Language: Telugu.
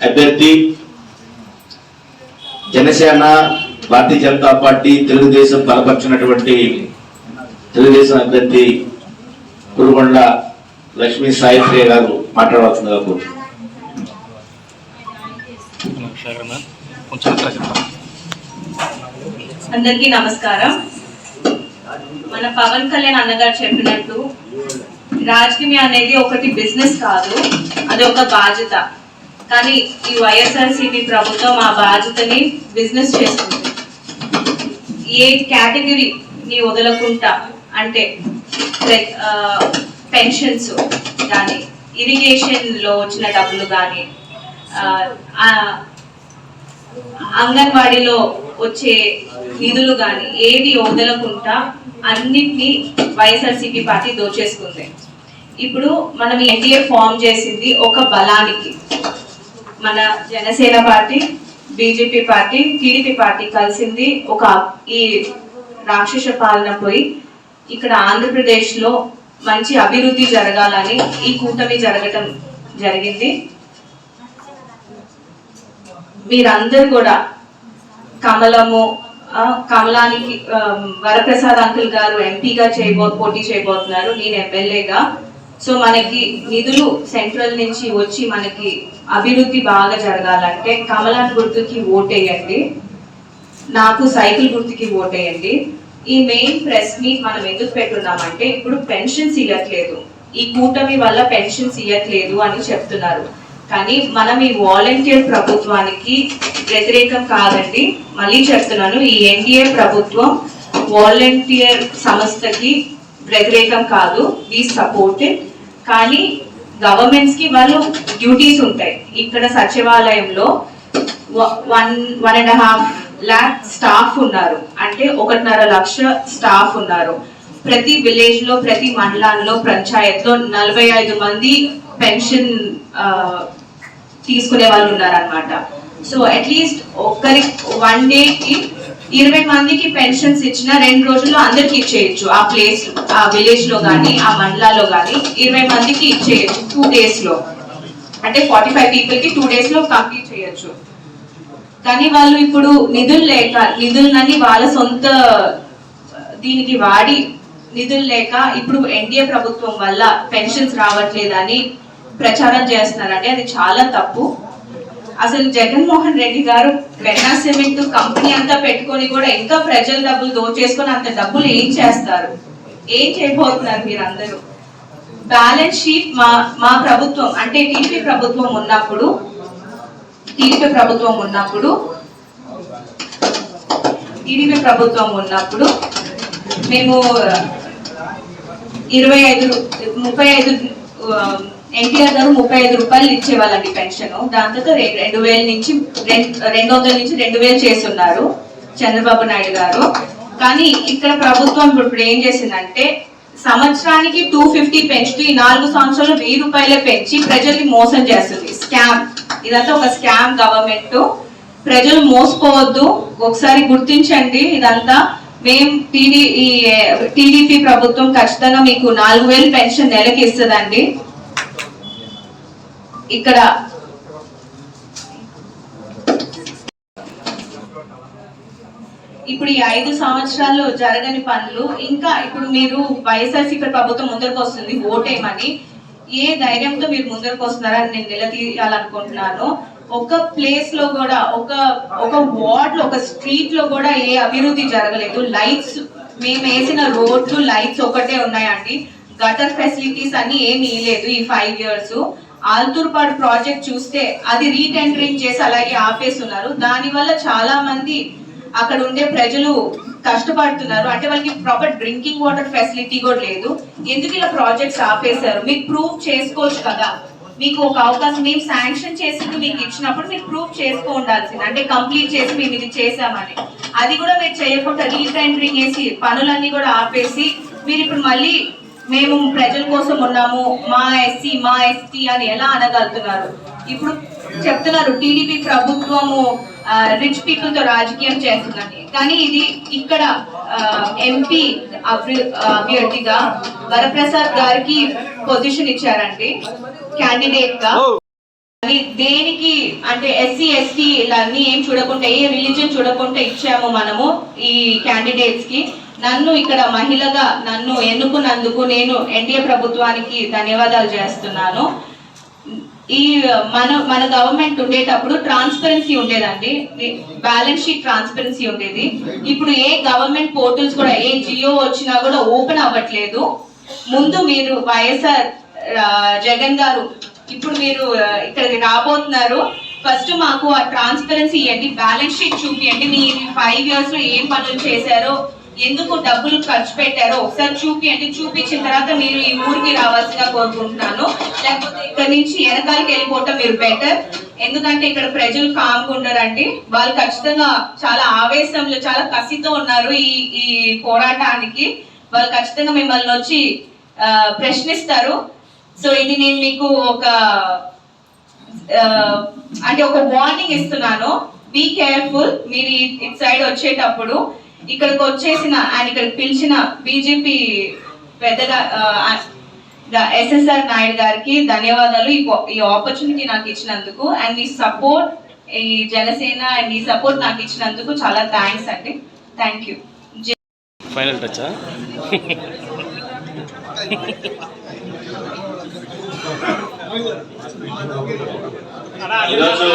అభ్యర్థి జనసేన భారతీయ జనతా పార్టీ తెలుగుదేశం బలపరిచినటువంటి తెలుగుదేశం అభ్యర్థి కురుగొండ లక్ష్మీ సాయిత్రి గారు మాట్లాడవలసిందిగా కోరుతున్నాను అందరికీ నమస్కారం. మన పవన్ కళ్యాణ్ అన్నగారు చెప్పినట్టు రాజకీయం అనేది ఒకటి బిజినెస్ కాదు అది ఒక బాధ్యత. కానీ ఈ వైఎస్ఆర్సీపీ ప్రభుత్వం ఆ బాధ్యతని బిజినెస్ చేస్తుంది. ఏ కేటగిరీని వదలకుండా అంటే పెన్షన్స్ కానీ ఇరిగేషన్లో వచ్చిన డబ్బులు కానీ అంగన్వాడీలో వచ్చే నిధులు కానీ ఏది వదలకుండా అన్నిటినీ వైఎస్ఆర్సీపీ పార్టీ దోచేసుకుంది. ఇప్పుడు మనం ఎన్డీఏ ఫామ్ చేసింది ఒక బలానికి. మన Janasena party BJP party TDP party కలిసింది ఒక ఈ రాక్షస పాలన పోయి ఇక్కడ ఆంధ్రప్రదేశ్లో మంచి అభివృద్ధి జరగాలని ఈ కూటమి జరగటం జరిగింది. మీరందరూ కూడా కమలము కమలానికి వరప్రసాద్ అంకుల్ గారు ఎంపీగా చేయబో పోటీ చేయబోతున్నారు. నేను ఎమ్మెల్యేగా. సో మనకి నిధులు సెంట్రల్ నుంచి వచ్చి మనకి అభివృద్ధి బాగా జరగాలంటే కమలాన్ గుర్తుకి ఓటేయండి. నాకు సైకిల్ గుర్తుకి ఓటేయండి. ఈ మెయిన్ ప్రెస్ మీట్ మనం ఎందుకు పెట్టున్నామంటే ఇప్పుడు పెన్షన్స్ ఇవ్వట్లేదు ఈ కూటమి వల్ల పెన్షన్స్ ఇవ్వట్లేదు అని చెప్తున్నారు. కానీ మనం ఈ వాలంటీర్ ప్రభుత్వానికి వ్యతిరేకం కాదండి. మళ్ళీ చెప్తున్నాను ఈ ఎన్డీఏ ప్రభుత్వం వాలంటీర్ సంస్థకి వ్యతిరేకం కాదు. వీ సపోర్టెడ్ కానీ గవర్నమెంట్స్కి వాళ్ళు డ్యూటీస్ ఉంటాయి. ఇక్కడ సచివాలయంలో one one and half lakh staff ఉన్నారు. అంటే ఒకటిన్నర లక్ష స్టాఫ్ ఉన్నారు. ప్రతి విలేజ్లో ప్రతి మండలంలో పంచాయత్లో నలభై ఐదు మంది పెన్షన్ తీసుకునే వాళ్ళు ఉన్నారనమాట సో అట్లీస్ట్ ఒక్కరి వన్కి ఇరవై మందికి పెన్షన్స్ ఇచ్చిన రెండు రోజుల్లో అందరికి ఇచ్చేయచ్చు. ఆ ప్లేస్ ఆ విలేజ్లో గానీ ఆ మండలాల్లో గానీ ఇరవై మందికి ఇచ్చేయచ్చు టూ డేస్లో. అంటే ఫార్టీ ఫైవ్ పీపుల్కి టూ డేస్లో కంప్లీట్ చేయొచ్చు. కానీ వాళ్ళు ఇప్పుడు నిధులు లేక నిధులనని వాళ్ళ సొంత దీనికి వాడి నిధులు లేక ఇప్పుడు ఎన్డీఏ ప్రభుత్వం వల్ల పెన్షన్స్ రావట్లేదని ప్రచారం చేస్తున్నారంటే అది చాలా తప్పు. అసలు జగన్మోహన్ రెడ్డి గారు బెన్నా సిమెంట్ కంపెనీ అంతా పెట్టుకొని కూడా ఇంకా ప్రజల డబ్బులు దోచేసుకొని అంత డబ్బులు ఏం చేస్తారు? ఏం చేయబోతున్నారు మీరందరూ? బ్యాలెన్స్ షీట్ మా మా ప్రభుత్వం అంటే టీడీపీ ప్రభుత్వం ఉన్నప్పుడు టీడీపీ ప్రభుత్వం ఉన్నప్పుడు టీడీపీ ప్రభుత్వం ఉన్నప్పుడు మేము ఇరవై ఐదు ముప్పై ఐదు ఎన్టీఆర్ గారు ముప్పై ఐదు రూపాయలు ఇచ్చేవాళ్ళండి పెన్షన్. దాంతో రెండు వేల నుంచి రెండు వందల నుంచి రెండు వేలు చేస్తున్నారు చంద్రబాబు నాయుడు గారు. కానీ ఇక్కడ ప్రభుత్వం ఇప్పుడు ఏం చేసిందంటే సంవత్సరానికి టూ ఫిఫ్టీ పెంచుతూ ఈ నాలుగు సంవత్సరాలు వెయ్యి రూపాయలే పెంచి ప్రజల్ని మోసం చేస్తుంది. స్కామ్. ఇదంతా ఒక స్కామ్ గవర్నమెంట్. ప్రజలు మోసపోవద్దు. ఒకసారి గుర్తించండి ఇదంతా. మేము టీడీ ఈ టీడీపీ ప్రభుత్వం ఖచ్చితంగా మీకు నాలుగు వేలు పెన్షన్ నెలకి ఇస్తుందండి. ఇక్కడ ఇప్పుడు ఈ ఐదు సంవత్సరాల్లో జరగని పనులు ఇంకా ఇప్పుడు మీరు వైఎస్ఆర్సీపీ ప్రభుత్వం ముందరకు వస్తుంది ఓటేమని ఏ ధైర్యంతో మీరు ముందరకు వస్తున్నారని నేను నిలదీయాలనుకుంటున్నాను. ఒక ప్లేస్లో కూడా ఒక ఒక వార్డ్లో ఒక స్ట్రీట్లో కూడా ఏ అభివృద్ధి జరగలేదు. లైట్స్ మేము వేసిన రోడ్లు లైట్స్ ఒకటే ఉన్నాయండి. గటర్ ఫెసిలిటీస్ అన్ని ఏమి ఇవ్వలేదు ఈ ఫైవ్ ఇయర్స్ ఆల్తూర్పాడు ప్రాజెక్ట్ చూస్తే అది రీటెండరింగ్ చేసి అలాగే ఆపేస్తున్నారు. దాని వల్ల చాలా మంది అక్కడ ఉండే ప్రజలు కష్టపడుతున్నారు. అంటే వాళ్ళకి ప్రాపర్ డ్రింకింగ్ వాటర్ ఫెసిలిటీ కూడా లేదు. ఎందుకు ఇలా ప్రాజెక్ట్స్ ఆపేశారు? మీకు ప్రూవ్ చేసుకోవచ్చు కదా. మీకు ఒక అవకాశం మేము శాంక్షన్ చేసి మీకు ఇచ్చినప్పుడు మీరు ప్రూవ్ చేసుకో ఉండాల్సింది. అంటే కంప్లీట్ చేసి మేము ఇది చేసామని అది కూడా మీరు చేయకుండా రీటెండరింగ్ వేసి పనులన్నీ కూడా ఆపేసి మీరు ఇప్పుడు మళ్ళీ మేము ప్రజల కోసం ఉన్నాము మా ఎస్సీ మా ఎస్టీ అని ఎలా అనగలుగుతున్నారు? ఇప్పుడు చెప్తున్నారు టీడీపీ ప్రభుత్వము రిచ్ పీపుల్తో రాజకీయం చేస్తుందని కానీ ఇది ఇక్కడ ఎంపీ అభ్యర్థిగా వరప్రసాద్ గారికి పొజిషన్ ఇచ్చారండి క్యాండిడేట్గా. అది దేనికి అంటే ఎస్సీ ఎస్టీ ఇలాన్ని ఏం చూడకుండా ఏ రిలీజన్ చూడకుండా ఇచ్చాము మనము ఈ క్యాండిడేట్స్కి. నన్ను ఇక్కడ మహిళగా నన్ను ఎన్నుకున్నందుకు నేను ఎన్డీఏ ప్రభుత్వానికి ధన్యవాదాలు చేస్తున్నాను. ఈ మన మన గవర్నమెంట్ ఉండేటప్పుడు ట్రాన్స్పరెన్సీ ఉండేదండి. బ్యాలెన్స్ షీట్ ట్రాన్స్పరెన్సీ ఉండేది. ఇప్పుడు ఏ గవర్నమెంట్ పోర్టల్స్ కూడా ఏ జియో వచ్చినా కూడా ఓపెన్ అవ్వట్లేదు. ముందు మీరు వైఎస్ఆర్ జగన్ గారు ఇప్పుడు మీరు ఇక్కడికి రాబోతున్నారు. ఫస్ట్ మాకు ఆ ట్రాన్స్పరెన్సీ ఇవ్వండి బ్యాలెన్స్ షీట్ చూపియండి. మీ ఫైవ్ ఇయర్స్లో ఏం పనులు చేశారో ఎందుకు డబ్బులు ఖర్చు పెట్టారో ఒకసారి చూపియండి చూపించిన తర్వాత మీరు ఈ ఊరికి రావాల్సిందిగా కోరుకుంటున్నాను. లేకపోతే ఇక్కడ నుంచి వెనకాలకి వెళ్ళిపోవటం మీరు బెటర్ ఎందుకంటే ఇక్కడ ప్రజలు కామ్గా ఉన్నారండి. వాళ్ళు ఖచ్చితంగా చాలా ఆవేశంలో చాలా కసితో ఉన్నారు ఈ ఈ పోరాటానికి. వాళ్ళు ఖచ్చితంగా మిమ్మల్ని వచ్చి ప్రశ్నిస్తారు. సో ఇది నేను మీకు ఒక అంటే ఒక వార్నింగ్ ఇస్తున్నాను. బీ కేర్ఫుల్ మీరు ఇట్ ఇటు సైడ్ వచ్చేటప్పుడు ఇక్కడికి వచ్చేసిన ఆయన ఇక్కడికి పిలిచిన బీజేపీ పెద్దగా ఎస్ఎస్ఆర్ నాయుడు గారికి ధన్యవాదాలు ఈ ఆపర్చునిటీ నాకు ఇచ్చినందుకు. అండ్ ఈ సపోర్ట్ ఈ జనసేన అండ్ ఈ సపోర్ట్ నాకు ఇచ్చినందుకు చాలా థ్యాంక్స్ అండి. Thank you. ఫైనల్ టచా ఈరోజు